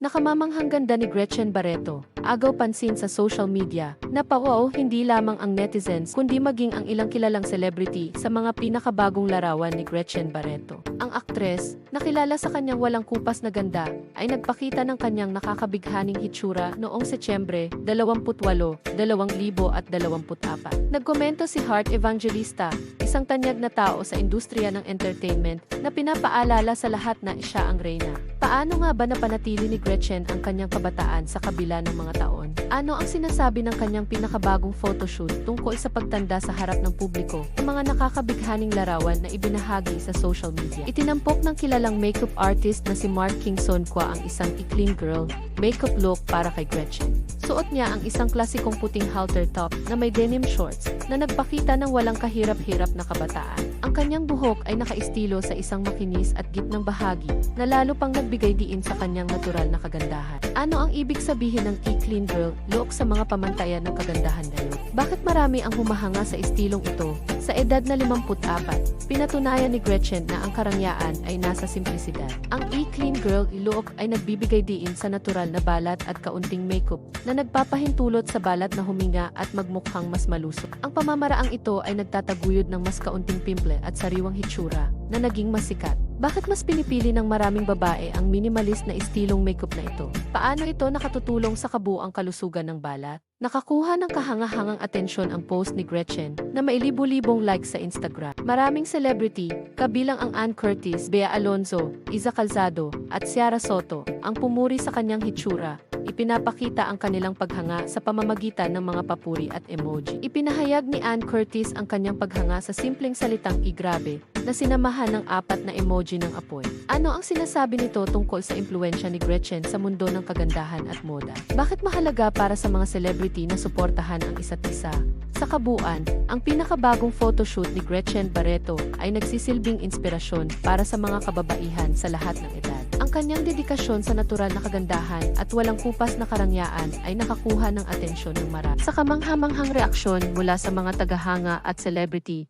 Nakamamanghang ganda ni Gretchen Barreto, agaw pansin sa social media, na pauaw hindi lamang ang netizens kundi maging ang ilang kilalang celebrity sa mga pinakabagong larawan ni Gretchen Barreto. Ang aktres, nakilala sa kanyang walang kupas na ganda, ay nagpakita ng kanyang nakakabighaning hitsura noong Setyembre 28, 2024. Nagkomento si Heart Evangelista, isang tanyag na tao sa industriya ng entertainment na pinapaalala sa lahat na siya ang reyna. Paano nga ba napanatili ni Gretchen ang kanyang kabataan sa kabila ng mga taon? Ano ang sinasabi ng kanyang pinakabagong photoshoot tungkol sa pagtanda sa harap ng publiko? Ang mga nakakabighaning larawan na ibinahagi sa social media. Itinampok ng kilalang makeup artist na si Mark Kingson Kwa ang isang ikling girl makeup look para kay Gretchen. Suot niya ang isang klasikong puting halter top na may denim shorts na nagpakita ng walang kahirap-hirap na kabataan. Ang kanyang buhok ay nakaistilo sa isang makinis at gitnang bahagi na lalo pang nagbigay diin sa kanyang natural na kagandahan. Ano ang ibig sabihin ng e-clean girl look sa mga pamantayan ng kagandahan ngayon? Bakit marami ang humahanga sa istilong ito? Sa edad na 54, pinatunayan ni Gretchen na ang karangyaan ay nasa simplisidad. Ang e-clean girl look ay nagbibigay diin sa natural na balat at kaunting makeup na nagpapahintulot sa balat na huminga at magmukhang mas malusog. Ang pamamaraang ito ay nagtataguyod ng mas kaunting pimple at sariwang hitsura na naging masikat. Bakit mas pinipili ng maraming babae ang minimalist na estilong makeup na ito? Paano ito nakatutulong sa kabuang kalusugan ng balat? Nakakuha ng kahangahangang atensyon ang post ni Gretchen na may libu-libong likes sa Instagram. Maraming celebrity, kabilang ang Ann Curtis, Bea Alonzo, Iza Calzado, at Ciara Soto, ang pumuri sa kanyang hitsura ipinapakita ang kanilang paghanga sa pamamagitan ng mga papuri at emoji. Ipinahayag ni Ann Curtis ang kanyang paghanga sa simpleng salitang igrabe na sinamahan ng apat na emoji ng apoy. Ano ang sinasabi nito tungkol sa impluensya ni Gretchen sa mundo ng kagandahan at moda? Bakit mahalaga para sa mga celebrity na suportahan ang isa't isa? Sa kabuuan, ang pinakabagong photoshoot ni Gretchen Barreto ay nagsisilbing inspirasyon para sa mga kababaihan sa lahat ng edad. Ang kanyang dedikasyon sa natural na kagandahan at walang kupas na karangyaan ay nakakuha ng atensyon ng marami. Sa kamanghamanghang reaksyon mula sa mga tagahanga at celebrity,